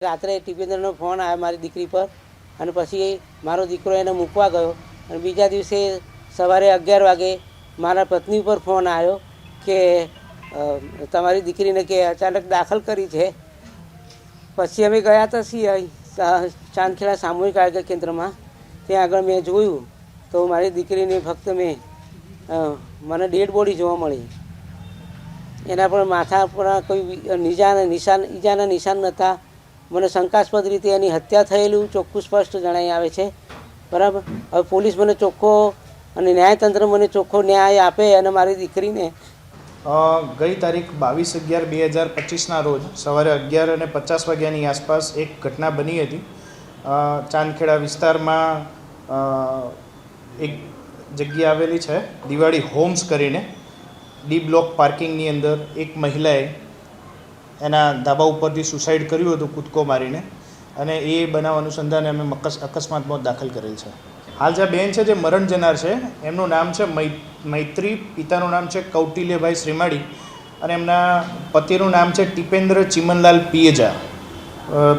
રાત્રે ટીપેન્દ્રનો ફોન આવ્યો મારી દીકરી પર અને પછી મારો દીકરો એને મૂકવા ગયો. અને બીજા દિવસે સવારે અગિયાર વાગે મારા પત્ની પર ફોન આવ્યો કે તમારી દીકરીને કે અચાનક દાખલ કરી છે. પછી અમે ગયા હતા સિંહ ચાંદખેડા સામૂહિક આરોગ્ય કેન્દ્રમાં. ત્યાં આગળ મેં જોયું તો મારી દીકરીને ફક્ત મેં મને ડેડ બોડી જોવા મળી. એના પર માથા પર કોઈ નિજાના, નિશાન, ઈજાના નિશાન નહોતા. મને શંકાસ્પદ રીતે એની હત્યા થયેલું ચોખ્ખું સ્પષ્ટ જણાઈ આવે છે. બરાબર? હવે પોલીસ મને ચોખ્ખો અને ન્યાયતંત્ર મને ચોખ્ખો ન્યાય આપે અને મારી દીકરીને? ગઈ તારીખ બાવીસ અગિયાર બે હજાર પચીસના રોજ સવારે અગિયાર અને પચાસ વાગ્યાની આસપાસ એક ઘટના બની હતી. ચાંદખેડા વિસ્તારમાં એક જગ્યા આવેલી છે, દિવાળી હોમ્સ કરીને. ડી બ્લોક પાર્કિંગની અંદર એક મહિલાએ એના ધાબા ઉપરથી સુસાઇડ કર્યું હતું કૂદકો મારીને અને એ બનાવ અનુસંધાને અમે મકસ, અકસ્માત મોત દાખલ કરેલ છે. હાલ જે બેન છે, જે મરણ જનાર છે, એમનું નામ છે મૈત્રી, પિતાનું નામ છે કૌટિલ્યભાઈ શ્રીમાળી અને એમના પતિનું નામ છે ટીપેન્દ્ર ચિમનલાલ પિયજા.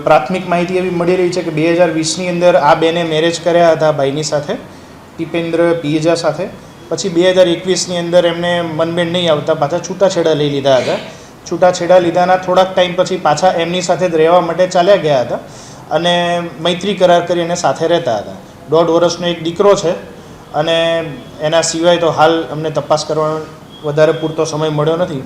પ્રાથમિક માહિતી એવી મળી રહી છે કે બે હજાર વીસની અંદર આ બેને મેરેજ કર્યા હતા ભાઈની સાથે, ટીપેન્દ્ર પિયજા સાથે. પછી બે હજાર એકવીસની અંદર એમને મનબેન નહીં આવતા પાછા છૂટાછેડા લઈ લીધા હતા. છૂટાછેડા લીધાના થોડાક ટાઈમ પછી પાછા એમની સાથે જ રહેવા માટે ચાલ્યા ગયા હતા અને મૈત્રી કરાર કરી અને સાથે રહેતા હતા. દોઢ વર્ષનો એક દીકરો છે અને એના સિવાય તો હાલ અમને તપાસ કરવાનો વધારે પૂરતો સમય મળ્યો નથી.